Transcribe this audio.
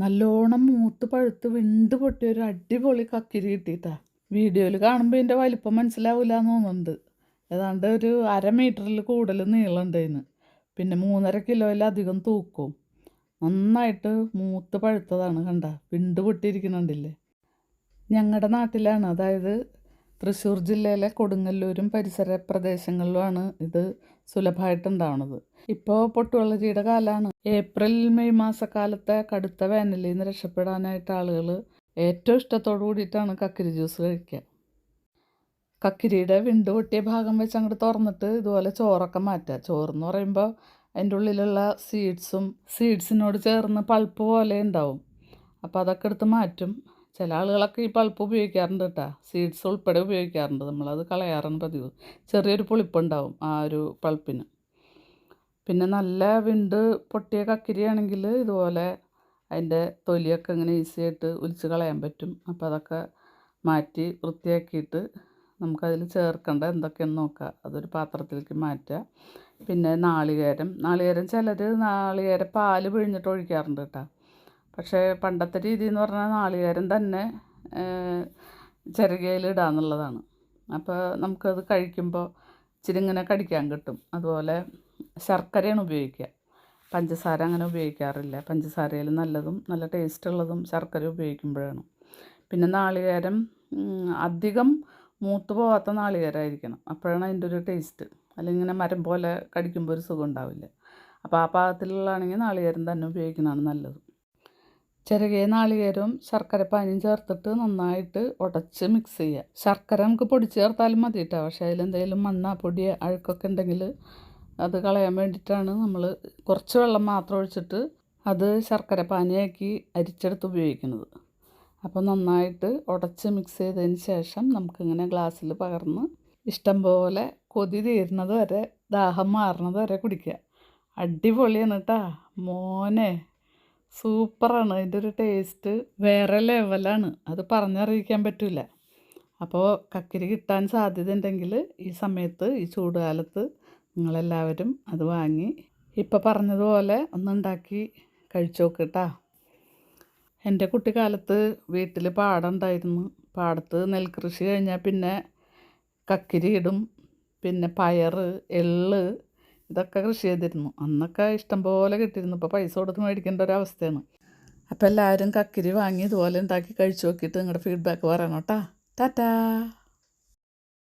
നല്ലോണം മൂത്ത് പഴുത്ത് വിണ്ട് പൊട്ടിയ ഒരു അടിപൊളി കക്കിരി കിട്ടിയിട്ടാ. വീഡിയോയിൽ കാണുമ്പോൾ ഇതിന്റെ വലിപ്പം മനസ്സിലാവില്ല എന്ന് തോന്നുന്നുണ്ട്. ഏതാണ്ട് ഒരു അര മീറ്ററിൽ കൂടുതൽ നീളമുണ്ട് ഇതിന് പിന്നെ മൂന്നര കിലോയിലധികം തൂക്കും. നന്നായിട്ട് മൂത്ത് പഴുത്തതാണ് കണ്ട. വിണ്ട് പൊട്ടിയിരിക്കുന്നുണ്ടില്ലേ? ഞങ്ങളുടെ നാട്ടിലാണ് അതായത് തൃശ്ശൂർ ജില്ലയിലെ കൊടുങ്ങല്ലൂരും പരിസര പ്രദേശങ്ങളിലുമാണ് ഇത് സുലഭമായിട്ടുണ്ടാവുന്നത്. ഇപ്പോൾ പൊട്ടുവളരിയുടെ കാലമാണ് ഏപ്രിൽ മെയ് മാസക്കാലത്തെ കടുത്ത വേനലിൽ നിന്ന് രക്ഷപ്പെടാനായിട്ട് ആളുകൾ ഏറ്റവും ഇഷ്ടത്തോടു കൂടിയിട്ടാണ് കക്കിരി ജ്യൂസ് കഴിക്കുക. കക്കിരിയുടെ വിണ്ട് പൊട്ടിയ ഭാഗം വെച്ച് അങ്ങോട്ട് തുറന്നിട്ട് ഇതുപോലെ ചോറൊക്കെ മാറ്റുക. ചോറെന്ന് പറയുമ്പോൾ അതിന്റെ ഉള്ളിലുള്ള സീഡ്സും സീഡ്സിനോട് ചേർന്ന് പൾപ്പ് പോലെ ഉണ്ടാവും. അപ്പോൾ അതൊക്കെ എടുത്ത് മാറ്റും. ചില ആളുകളൊക്കെ ഈ പൾപ്പ് ഉപയോഗിക്കാറുണ്ട് കേട്ടോ. സീഡ്സ് ഉൾപ്പെടെ ഉപയോഗിക്കാറുണ്ട് നമ്മളത് കളയാറാണ് പതിവ്. ചെറിയൊരു പുളിപ്പുണ്ടാവും ആ ഒരു പൾപ്പിന്. പിന്നെ നല്ല വിണ്ട് പൊട്ടിയ കക്കിരിയാണെങ്കിൽ ഇതുപോലെ അതിന്റെ തൊലിയൊക്കെ ഇങ്ങനെ ഈസി ആയിട്ട് ഒലിച്ച് കളയാൻ പറ്റും. അപ്പോൾ അതൊക്കെ മാറ്റി വൃത്തിയാക്കിയിട്ട് നമുക്കതിൽ ചേർക്കേണ്ട. എന്തൊക്കെയെന്ന് നോക്കാം. അതൊരു പാത്രത്തിലേക്ക് മാറ്റുക. പിന്നെ നാളികേരം. നാളികേരം ചിലർ നാളികേര പാൽ പിഴിഞ്ഞിട്ട് ഒഴിക്കാറുണ്ട് കേട്ടോ. പക്ഷേ പണ്ടത്തെ രീതി എന്ന് പറഞ്ഞാൽ നാളികേരം തന്നെ ചിരകയിൽ ഇടാന്നുള്ളതാണ്. അപ്പോൾ നമുക്കത് കഴിക്കുമ്പോൾ ഇച്ചിരി ഇങ്ങനെ കടിക്കാൻ കിട്ടും. അതുപോലെ ശർക്കരയാണ് ഉപയോഗിക്കുക. പഞ്ചസാര അങ്ങനെ ഉപയോഗിക്കാറില്ല. പഞ്ചസാരയിൽ നല്ലതും നല്ല ടേസ്റ്റ് ഉള്ളതും ശർക്കര ഉപയോഗിക്കുമ്പോഴാണ്. പിന്നെ നാളികേരം അധികം മൂത്ത് പോകാത്ത നാളികേരമായിരിക്കണം അപ്പോഴാണ് അതിന്റെ ഒരു ടേസ്റ്റ്. അല്ലെങ്കിൽ ഇങ്ങനെ മരം പോലെ കടിക്കുമ്പോൾ ഒരു സുഖം ഉണ്ടാവില്ല. അപ്പോൾ ആ പാകത്തിലുള്ളതാണെങ്കിൽ നാളികേരം തന്നെ ഉപയോഗിക്കുന്നതാണ് നല്ലത്. ചിരകിയ നാളികേരവും ശർക്കര പാനിയും ചേർത്തിട്ട് നന്നായിട്ട് ഉടച്ച് മിക്സ് ചെയ്യുക. ശർക്കര നമുക്ക് പൊടി ചേർത്താലും മതി കേട്ടോ പക്ഷേ അതിലെന്തെങ്കിലും മണ്ണ പൊടി അഴുക്കൊക്കെ ഉണ്ടെങ്കിൽ അത് കളയാൻ വേണ്ടിയിട്ടാണ് നമ്മൾ കുറച്ച് വെള്ളം മാത്രം ഒഴിച്ചിട്ട് അത് ശർക്കര പാനിയാക്കി അരിച്ചെടുത്ത് ഉപയോഗിക്കുന്നത്. അപ്പോൾ നന്നായിട്ട് ഉടച്ച് മിക്സ് ചെയ്തതിന് ശേഷം നമുക്കിങ്ങനെ ഗ്ലാസ്സിൽ പകർന്ന് ഇഷ്ടം പോലെ കൊതി തീരുന്നത് വരെ ദാഹം മാറുന്നത് വരെ കുടിക്കുക. അടിപൊളിയാണ് കേട്ടാ. മോനെ. സൂപ്പറാണ്. അതിന്റെ ഒരു ടേസ്റ്റ് വേറെ ലെവലാണ് അത് പറഞ്ഞറിയിക്കാൻ പറ്റില്ല അപ്പോൾ കക്കിരി കിട്ടാൻ സാധ്യത ഉണ്ടെങ്കിൽ ഈ സമയത്ത് ഈ ചൂടുകാലത്ത് നിങ്ങളെല്ലാവരും അത് വാങ്ങി ഇപ്പോൾ പറഞ്ഞതുപോലെ ഒന്നുണ്ടാക്കി കഴിച്ചു നോക്ക് കേട്ടോ എന്റെ കുട്ടിക്കാലത്ത് വീട്ടിൽ പാടം ഉണ്ടായിരുന്നു പാടത്ത് നെൽകൃഷി കഴിഞ്ഞാൽ പിന്നെ കക്കിരി ഇടും. പിന്നെ പയർ എള്ള് ഇതൊക്കെ കൃഷി ചെയ്തിരുന്നു. അന്നൊക്കെ ഇഷ്ടം പോലെ കിട്ടിയിരുന്നു. ഇപ്പോൾ പൈസ കൊടുത്ത് മേടിക്കേണ്ട ഒരു അവസ്ഥയാണ്. അപ്പോൾ എല്ലാവരും കക്കിരി വാങ്ങി ഇതുപോലെ ഉണ്ടാക്കി കഴിച്ചു നോക്കിയിട്ട് നിങ്ങളുടെ ഫീഡ്ബാക്ക് പറയണം ടാറ്റാ.